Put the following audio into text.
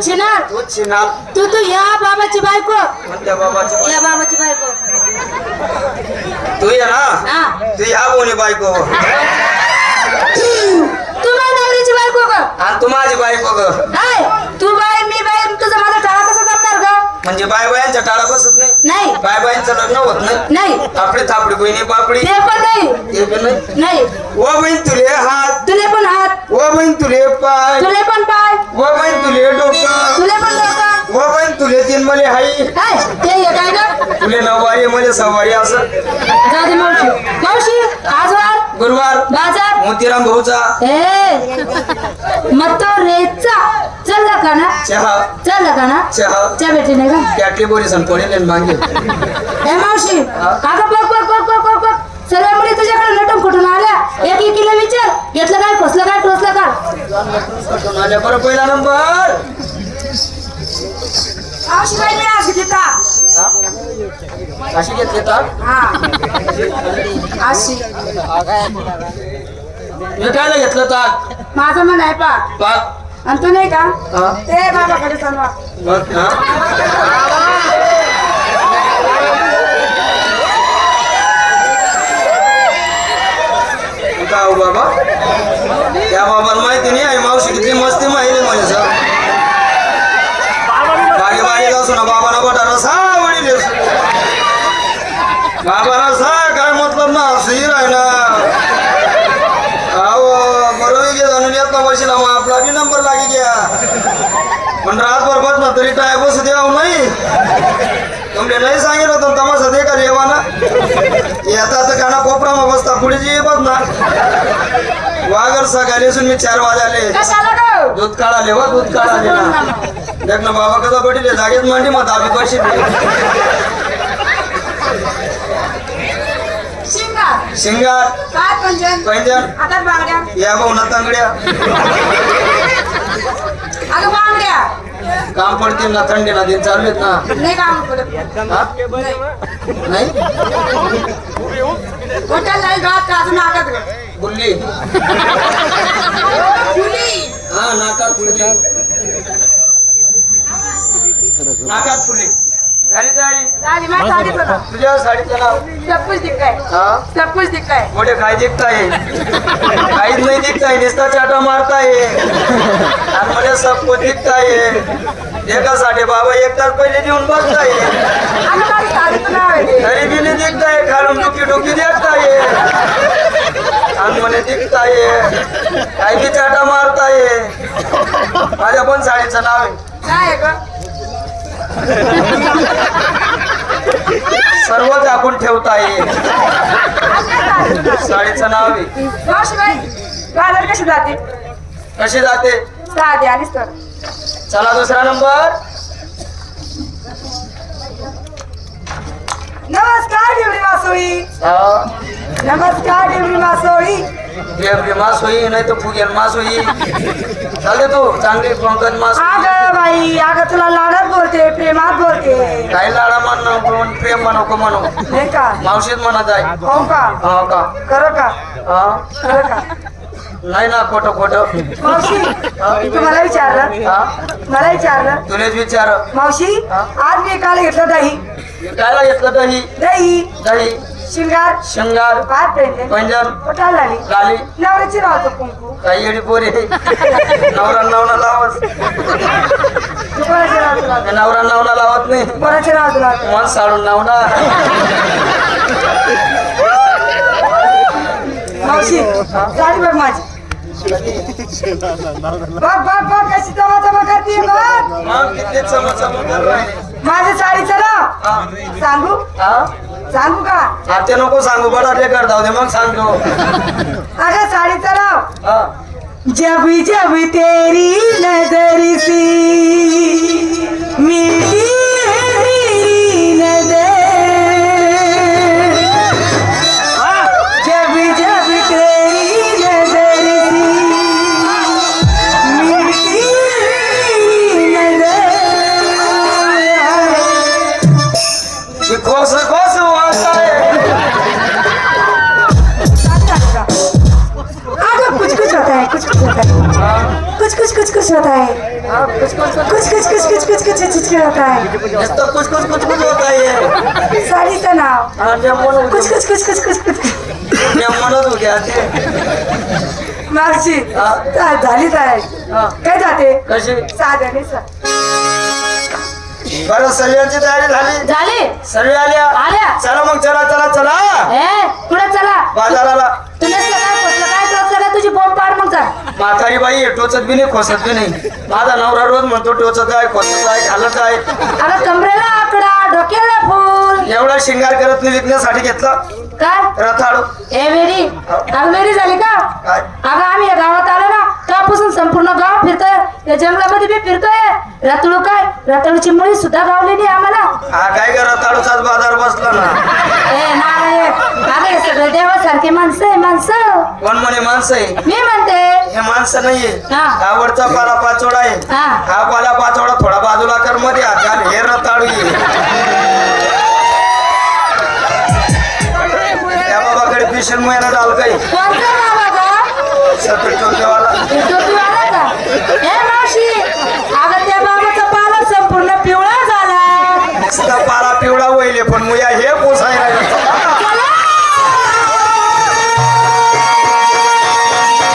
चिनार तू चिनाल तू तू या बाबाची बायको कोणत्या बाबाची या बाबाची बायको तू ये ना तू या कोणी बायको तू माझ्या नवरीची बायको ग आणि तू माझी बायको ग तू बाय मी बाय तुझा माझा टाळा कसा जमणार ग म्हणजे बाय बायांच्या टाळा बसत नाही नाही बाय बायांचं लग्न होत नाही नाही आपली थापडी बहिणी पापडी ते पण नाही ते नाही नाही ओ बहीण तुले हात तुले पण हात ओ बहीण तुले पाय तुले पण पाय ओ बहीण तुले डोकं. तुले पण डोकं? बहीण तुले तीन मले हाई. काय ते हे काय ग तुले नऊवारी मले सवारी असं. दे मावशी. मावशी आज वार गुरुवार. बाजार? मोतीराम भाऊचा. ए मग तो रेचा. चल का ना चहा. चल का ना चहा. च्या भेटी नाही का? बोरी सण पडेल मागे ए मावशी. आता बघ बघ बघ बघ बघ बघ. सर्व मुली तुझ्याकडे नटून कुठून आल्या. एक एकीला विचार. घेतलं काय खोसलं काय टोचलं का आल्या बरं पहिला नंबर बाई मी आज घेता अशी घेतली तर हा अशी मी कायला घेतलं तर माझं मन आहे पा पाक आणि तू नाही का? ते बाबाकडे चालवा मग हा? का हो बाबा? त्या बाबाला माहिती नाही आहे मावशी किती मस्ती माहिती म्हणजे सर. बागे बागे जाऊ ना बाबाला बटा रसा वडील बाबा रसा काय मतलब ना हसू राहिला. अहो बरोबर घे जाणून येत ना बशीला मग आपला बी नंबर लागी घ्या पण रातभर बस ना तरी टाय बसू द्याव नाही तुमले नाही सांगितलं होतं तमाशा दे का देवाना येता तर काना कोपरा मग बसता पुढे जी बस ना. वागर सकाळी असून मी चार वाजाले? दूध काढाले व दूध काढाले ना. देख ना बाबा कसा पटीले जागेत मांडी मग दाबी कशी शिंगार. काय पंजन? पैंजण. आता बांगड्या. या भाऊना तांगड्या. अगं बांगड्या. काम पडतील ना थंडीला दिन चालू आहेत ना. नाही. बुल्ली. हा नाकात नाकात तयारी झाली माझी साडी बघा. तुझ्या साडीचं नाव. सब कुछ दिख रहा है? हा सब कुछ दिख रहा है मोठे काय दिखताय काहीच नाही दिखताय नुसता चाटा मारताय. आणि मध्ये सब कुछ दिखताय बाबा एक तास पहिले देऊन बसताय. अगं माझी साडीचं नाव आहे. ते. नाही दिखताय खालून डुकी डुकी देखताय आणि म्हणे दिखताय काय बी चाटा मारताय. माझ्या पण साडीचं नाव आहे. काय आहे गं? सर्व झाकून ठेवताय. साडीचं नाव आहे. मावशीबाई बाजार कशी जाते? कशी जाते? साधी आणि सर चला दुसरा नंबर. नमस्कार देवडी मासोळी. हा. नमस्कार देवडी मासोळी. मास होई नाही तर फुगेल मास होई। चालते तू चांगली पंकज मास. अगं बाई अगं तुला लाडात बोलते प्रेमात बोलते। काही लाडा म्हणणं प्रेम म्हणू का म्हणू? नाही का? मावशीत म्हणत आहे. हो का? हा का? खरं का? हा? खरं का? नाही ना खोटं खोटं. मावशी तू मला विचारलं? हा? मला विचारलं? तुलेच विचार मावशी हा? आज मी काल घेतलं दही. कायला घेतलं दही? दही. दही. शिंगार शंगार भात पेंटे पंजन पोटाला लागली गाली नवऱ्याची राहतो कुंकू. काही येडी पोरी. नवरा नवना लावत. लागतो नवरा नवना लावत नाही. कोणाची राहतो लागतो मन साडून नवना मावशी बघ माझी. बघ बघ बघ कशी जमा करते बघ. माझ्या साडीचं नाव? सांगू? सांगू का? हा, नको सांगू बडाटे कर जाऊ दे मग सांगतो. अगं साडीचं नाव जब जब तेरी नज़र सी मिलती है मेरी कुछ कुछ होता है कुछ कुछ होता है हा? कुछ कुछ कुछ कुछ कुछ होता है हा, कुछ कुछ कुछ कुछ कुछ कुछ कुछ कुछ कुछ कुछ कुछ होता है कुछ कुछ कुछ कुछ होत हा, नेमून कुछ कुछ कुछ कुछ कुछ कुछ उद्या ते मागची हा. झाली काय हा. काय जाते कशी साध्याने सा- बरं सर्वांची तयारी झाली झाली सर्व आल्या आल्या. चला मग चला चला चला ए पुढे चला बाजाराला तू नसलं काय काय तुझी जा म्हातारी बाई टोचत बी नाही खोसत बी नाही. माझा नवरा रोज म्हणतो टोचत आहे खोसत आहे घालत आहे. अगं कमरेला आकडा डोक्याला फूल. एवढा शिंगार करत नाही विकण्यासाठी घेतला. काय? रथाळू ए वेरी अगं वेरी झाली का? काय? अगं आम्ही या गावात आलो ना तेव्हापासून संपूर्ण गाव फिरतोय. या जंगलामध्ये बी फिरतोय. रताळू काय? रताळूची मुळी सुद्धा गावलेली आम्हाला. हा काय का रथाळूचाच बाजार बसला ना. सगळे देवासारखे माणसं आहे माणसं. कोण म्हणे माणसं आहे? मी म्हणते. हे माणसं नाहीये. हा. आवडचा पाला पाचोडा आहे. हा. हा पाला पाचोडा थोडा बाजूला कर मध्ये हात घाल हे रताळू त्या बाबाकडे पिशन मुयाला डाल काही कोणता का ए